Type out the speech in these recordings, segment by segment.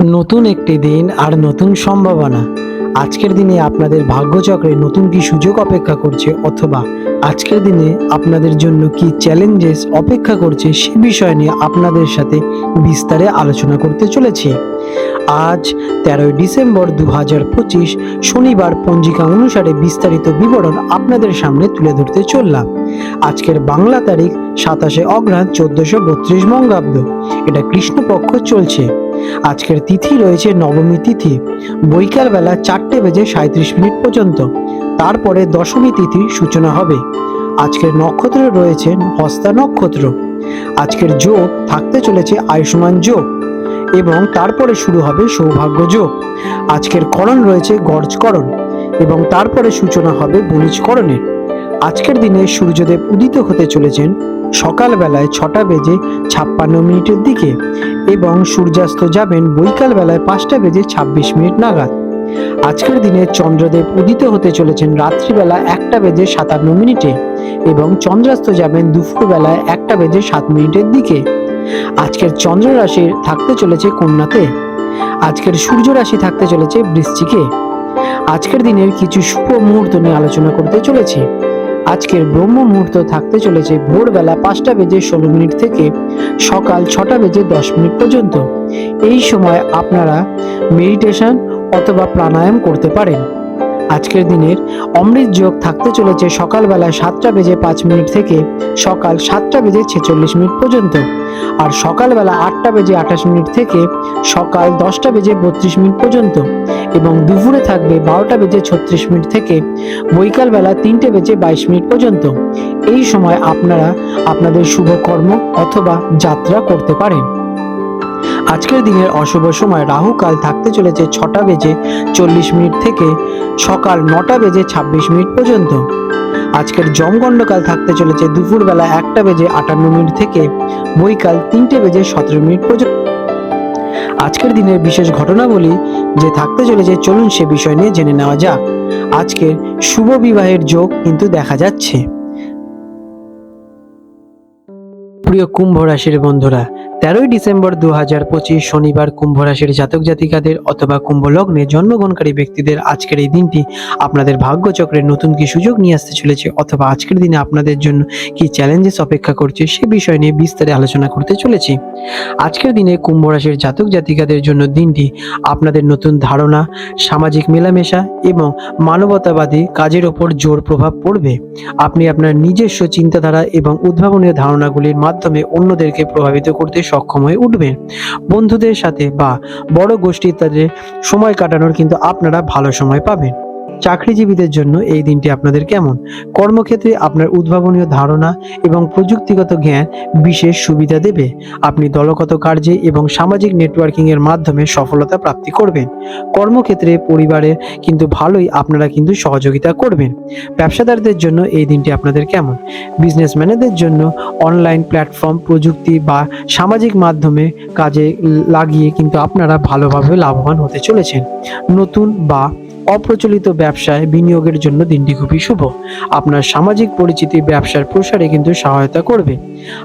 নতুন একটি দিন আর নতুন সম্ভাবনা। আজকের দিনে আপনাদের ভাগ্যচক্রে নতুন কি সুযোগ অপেক্ষা করছে অথবা আজকের দিনে আপনাদের জন্য কি চ্যালেঞ্জেস অপেক্ষা করছে সে বিষয় নিয়ে আপনাদের সাথে বিস্তারে আলোচনা করতে চলেছি। আজ তেরোই ডিসেম্বর দু হাজার পঁচিশ শনিবার পঞ্জিকা অনুসারে বিস্তারিত বিবরণ আপনাদের সামনে তুলে ধরতে চললাম। আজকের বাংলা তারিখ সাতাশে অগ্রহায়ণ চোদ্দশো বত্রিশ মঙ্গাব্দ এটা কৃষ্ণপক্ষ চলছে। আজকের তিথি রয়েছে নবমী তিথি। বৈকাল বেলা চারটে বেজে সাঁত্রিশ মিনিট পর্যন্ত। তারপরে দশমী তিথির সূচনা হবে। আজকের নক্ষত্র রয়েছে হস্তা নক্ষত্র। আজকের যোগ থাকতে চলেছে আয়ুষ্মান যোগ। এবং তারপরে শুরু হবে সৌভাগ্য যোগ। আজকের করণ রয়েছে গর্জকরণ। এবং তারপরে সূচনা হবে বণিজকরণের। আজকের দিনে সূর্যদেব উদিত হতে চলেছেন সকালবেলায় ছটা বেজে ছাপ্পান্ন মিনিটের দিকে এবং সূর্যাস্ত যাবেন বৈকাল বেলায় পাঁচটা বেজে ছাব্বিশ মিনিট নাগাদ। আজকের দিনে চন্দ্রদেব উদিত হতে চলেছেন রাত্রিবেলা একটা বেজে সাতান্ন মিনিটে এবং চন্দ্রাস্ত যাবেন দুপুর বেলায় একটা বেজে সাত মিনিটের দিকে। আজকের চন্দ্র রাশি থাকতে চলেছে কন্যাতে। আজকের সূর্য রাশি থাকতে চলেছে বৃশ্চিকে। আজকের দিনের কিছু শুভ মুহূর্ত নিয়ে আলোচনা করতে চলেছি। আজকের ব্রহ্ম মুহূর্ত থাকতে চলেছে ভোরবেলা পাঁচটা বেজে ষোলো মিনিট থেকে সকাল ছটা বেজে দশ মিনিট পর্যন্ত। এই সময় আপনারা মেডিটেশন অথবা প্রাণায়াম করতে পারেন। আজকের দিনের অমৃত যোগ থাকতে চলেছে সকালবেলা সাতটা বেজে পাঁচ মিনিট থেকে সকাল সাতটা বেজে ছেচল্লিশ মিনিট পর্যন্ত। আর সকালবেলা আটটা বেজে আঠাশ মিনিট থেকে সকাল দশটা বেজে বত্রিশ মিনিট পর্যন্ত। এবং দুপুরে থাকবে বারোটা বেজে ছত্রিশ মিনিট থেকে বৈকাল বেলা তিনটে বেজে বাইশ মিনিট পর্যন্ত। এই সময় আপনারা আপনাদের শুভ কর্ম অথবা যাত্রা করতে পারেন। আজকের দিনের অশুভ সময় রাহু কাল থাকতে চলেছে ছটা বেজে চল্লিশ মিনিট থেকে সকাল নটা বেজে ছাব্বিশ মিনিট পর্যন্ত। আজকের জমগণ্ডকাল থাকতে চলেছে দুপুরবেলা একটা বেজে আটান্ন মিনিট থেকে বৈকাল তিনটে বেজে সতেরো মিনিট পর্যন্ত। আজকের দিনের বিশেষ ঘটনাবলী যে থাকতে চলেছে, চলুন সে বিষয় নিয়ে জেনে নেওয়া যাক। আজকের শুভ বিবাহের যোগ কিন্তু দেখা যাচ্ছে। প্রিয় কুম্ভ রাশির বন্ধুরা তেরোই ডিসেম্বর দু হাজার পঁচিশ শনিবার কুম্ভ রাশির জাতক জাতিকাদের অথবা কুম্ভ লগ্নে জন্মগ্রহণকারী ব্যক্তিদের আজকের এই দিনটি আপনাদের ভাগ্যচক্রের নতুন কি সুযোগ নিয়ে আসতে চলেছে অথবা আজকের দিনে আপনাদের জন্য কি চ্যালেঞ্জেস অপেক্ষা করছে সে বিষয় নিয়ে বিস্তারে আলোচনা করতে চলেছি। আজকের দিনে কুম্ভ রাশির জাতক জাতিকাদের জন্য দিনটি আপনাদের নতুন ধারণা, সামাজিক মেলামেশা এবং মানবতাবাদী কাজের ওপর জোর প্রভাব পড়বে। আপনি আপনার নিজস্ব চিন্তাধারা এবং উদ্ভাবনীয় ধারণাগুলির মাধ্যমে অন্যদেরকে প্রভাবিত করতে সক্ষম হয়ে উঠবে। বন্ধুদের সাথে বা বড় গোষ্ঠী তাদের সময় কাটানোর কিন্তু আপনারা ভালো সময় পাবেন। চাকরিজীবীদের জন্য এই দিনটি আপনাদের কেমন? কর্মক্ষেত্রে আপনার উদ্ভাবনীয় ধারণা এবং প্রযুক্তিগত জ্ঞান বিশেষ সুবিধা দেবে। আপনি দলগত কার্যে এবং সামাজিক নেটওয়ার্কিং এর মাধ্যমে সফলতা প্রাপ্তি করবেন। কর্মক্ষেত্রে পরিবারে কিন্তু ভালোই আপনারা কিন্তু সহযোগিতা করবেন। ব্যবসাদারদের জন্য এই দিনটি আপনাদের কেমন? বিজনেসম্যানেদের জন্য অনলাইন প্ল্যাটফর্ম, প্রযুক্তি বা সামাজিক মাধ্যমে কাজে লাগিয়ে কিন্তু আপনারা ভালোভাবে লাভবান হতে চলেছেন। নতুন বা অপ্রচলিত ব্যবসায় বিনিয়োগের জন্য দিনটি খুবই শুভ। আপনার সামাজিক পরিচিতি ব্যবসার প্রসারে কিন্তু সহায়তা করবে।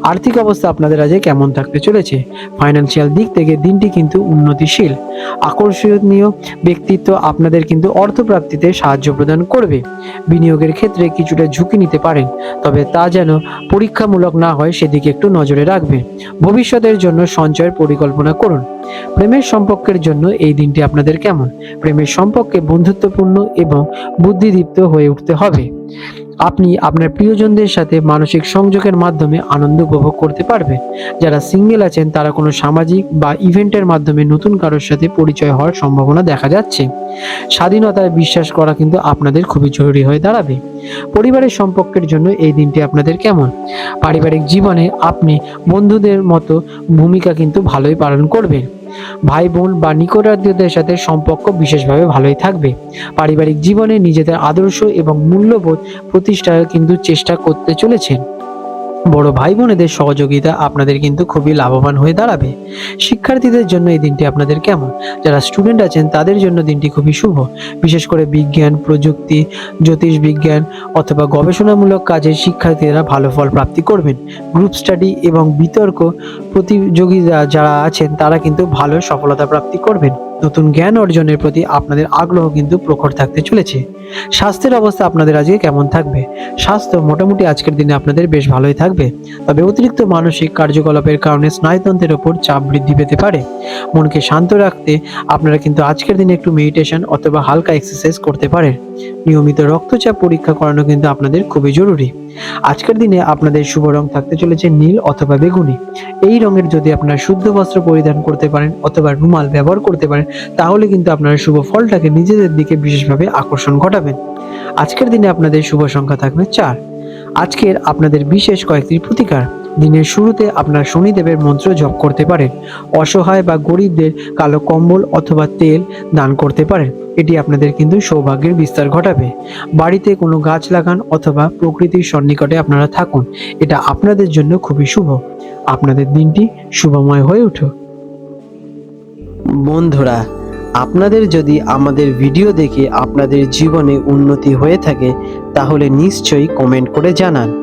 আর্থিক অবস্থা আপনাদের আজকে কেমন থাকতে চলেছে? ফাইন্যান্সিয়াল দিক থেকে দিনটি কিন্তু উন্নতিশীল। আকর্ষণীয় ব্যক্তিত্ব আপনাদের কিন্তু অর্থপ্রাপ্তিতে সাহায্য প্রদান করবে। বিনিয়োগের ক্ষেত্রে কিছুটা ঝুঁকি নিতে পারেন, তবে তা যেন পরীক্ষামূলক না হয় সেদিকে একটু নজরে রাখবেন ভবিষ্যতের জন্য সঞ্চয়ের পরিকল্পনা করুন। প্রেমের সম্পর্কের জন্য এই দিনটি আপনাদের কেমন? প্রেমের সম্পর্কে বন্ধুত্বপূর্ণ এবং বুদ্ধিদীপ্ত হয়ে উঠতে হবে। আপনি আপনার প্রিয়জনদের সাথে মানসিক সংযোগের মাধ্যমে আনন্দ উপভোগ করতে পারবেন। যারা সিঙ্গেল আছেন, তারা কোনো সামাজিক বা ইভেন্টের মাধ্যমে নতুন কারোর সাথে পরিচয় হওয়ার সম্ভাবনা দেখা যাচ্ছে। স্বাধীনতায় বিশ্বাস করা কিন্তু আপনাদের খুবই জরুরি হয়ে দাঁড়াবে। পরিবারের সম্পর্কের জন্য এই দিনটি আপনাদের কেমন? পারিবারিক জীবনে আপনি বন্ধুদের মতো ভূমিকা কিন্তু ভালোই পালন করবেন। ভাই বোন বা নিকটাত্মীয়দের সাথে সম্পর্ক বিশেষভাবে ভালোই থাকবে। পারিবারিক জীবনে নিজেদের আদর্শ এবং মূল্যবোধ প্রতিষ্ঠা কিন্তু চেষ্টা করতে চলেছেন। বড় ভাই বোনেদের সহযোগিতা আপনাদের কিন্তু খুবই লাভবান হয়ে দাঁড়াবে। শিক্ষার্থীদের জন্য এই দিনটি আপনাদের কেমন? যারা স্টুডেন্ট আছেন, তাদের জন্য দিনটি খুবই শুভ। বিশেষ করে বিজ্ঞান, প্রযুক্তি জ্যোতিষ বিজ্ঞান অথবা গবেষণামূলক কাজে শিক্ষার্থীরা ভালো ফল প্রাপ্তি করবেন। গ্রুপ স্টাডি এবং বিতর্ক প্রতিযোগিতা যারা আছেন, তারা কিন্তু ভালো সফলতা প্রাপ্তি করবেন। নতুন জ্ঞান অর্জনের প্রতি আপনাদের আগ্রহ কিন্তু প্রখর থাকতে চলেছে। স্বাস্থ্যের অবস্থা আপনাদের আজকে কেমন থাকবে? স্বাস্থ্য মোটামুটি আজকের দিনে আপনাদের বেশ ভালোই থাকবে। তবে অতিরিক্ত মানসিক কার্যকলাপের কারণে স্নায়ুতন্ত্রের ওপর চাপ বৃদ্ধি পেতে পারে। মনকে শান্ত রাখতে আপনারা কিন্তু আজকের দিনে একটু মেডিটেশন অথবা হালকা এক্সারসাইজ করতে পারেন। নিয়মিত রক্তচাপ পরীক্ষা করানো কিন্তু আপনাদের খুবই জরুরি। আজকের দিনে আপনাদের শুভ রং থাকতে চলেছে নীল অথবা বেগুনি। এই রঙের যদি আপনারা শুদ্ধ বস্ত্র পরিধান করতে পারেন অথবা রুমাল ব্যবহার করতে পারেন, তাহলে কিন্তু আপনারা শুভ ফলটাকে নিজেদের দিকে বিশেষভাবে আকর্ষণ ঘটাবেন। আজকের দিনে আপনাদের শুভ সংখ্যা থাকবে চার। আজকের আপনাদের বিশেষ কয়েকটি প্রতিকার। দিনের শুরুতে আপনার শনিদেবের মন্ত্র জপ করতে পারেন। অসহায় বা গরিবদের কালো কম্বল অথবা তেল দান করতে পারেন। এটি আপনাদের কিন্তু সৌভাগ্যের বিস্তার ঘটাবে। বাড়িতে কোনো গাছ লাগান অথবা প্রকৃতির সন্নিকটে আপনারা থাকুন। এটা আপনাদের জন্য খুবই শুভ। আপনাদের দিনটি শুভময় হয়ে উঠুক। বন্ধুরা, আপনাদের যদি আমাদের ভিডিও দেখে আপনাদের জীবনে উন্নতি হয়ে থাকে, তাহলে নিশ্চয়ই কমেন্ট করে জানান।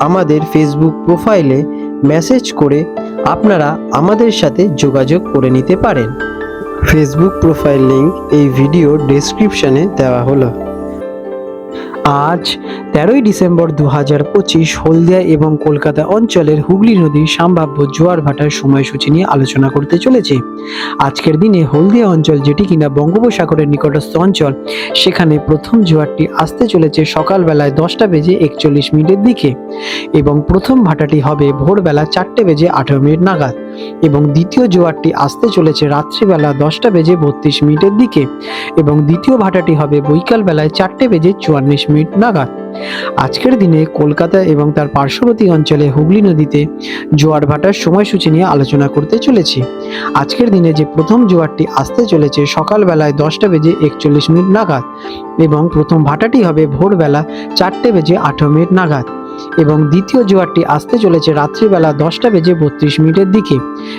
আমাদের ফেসবুক প্রোফাইলে মেসেজ করে আপনারা আমাদের সাথে যোগাযোগ করে নিতে পারেন। ফেসবুক প্রোফাইল লিঙ্ক এই ভিডিও ডেসক্রিপশনে দেওয়া হলো। আজ তেরোই ডিসেম্বর দু হাজার পঁচিশ হলদিয়া এবং কলকাতা অঞ্চলের হুগলি নদীর সম্ভাব্য জোয়ার ভাটার সময়সূচি নিয়ে আলোচনা করতে চলেছে। আজকের দিনে হলদিয়া অঞ্চল যেটি কিনা বঙ্গোপসাগরের নিকটস্থ অঞ্চল, সেখানে প্রথম জোয়ারটি আসতে চলেছে সকালবেলায় দশটা বেজে একচল্লিশ মিনিটের দিকে এবং প্রথম ভাটাটি হবে ভোরবেলা চারটে বেজে আঠেরো মিনিট নাগাদ। এবং দ্বিতীয় জোয়ারটি আসতে চলেছে রাত্রিবেলা দশটা বেজে বত্রিশ মিনিটের দিকে এবং দ্বিতীয় ভাটাটি হবে বৈকাল বেলায় চারটে বেজে চুয়াল্লিশ মিনিট নাগাদ। আজকের দিনে কলকাতা এবং তার পার্শ্ববর্তী অঞ্চলে হুগলি নদীতে জোয়ার ভাটার সময়সূচি নিয়ে আলোচনা করতে চলেছি। আজকের দিনে যে প্রথম জোয়ারটি আসতে চলেছে সকালবেলায় দশটা বেজে একচল্লিশ মিনিট নাগাদ এবং প্রথম ভাটাটি হবে ভোরবেলা চারটে বেজে আঠেরো মিনিট নাগাদ। এবং দ্বিতীয় জোয়ারটি আসতে চলেছে রাত্রিবেলা দশটা বেজে বত্রিশ মিনিটের দিকে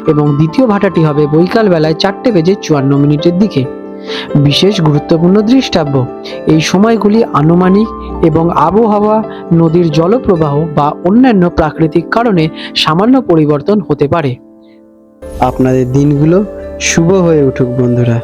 এবং দ্বিতীয় ভাটাটি হবে বৈকাল বেলায় চারটে বেজে চুয়ান্ন মিনিটের দিকে। বিশেষ গুরুত্বপূর্ণ দৃষ্টাব্য, এই সময়গুলি আনুমানিক এবং আবহাওয়া, নদীর জলপ্রবাহ বা অন্যান্য প্রাকৃতিক কারণে সামান্য পরিবর্তন হতে পারে। আপনাদের দিনগুলো শুভ হয়ে উঠুক বন্ধুরা।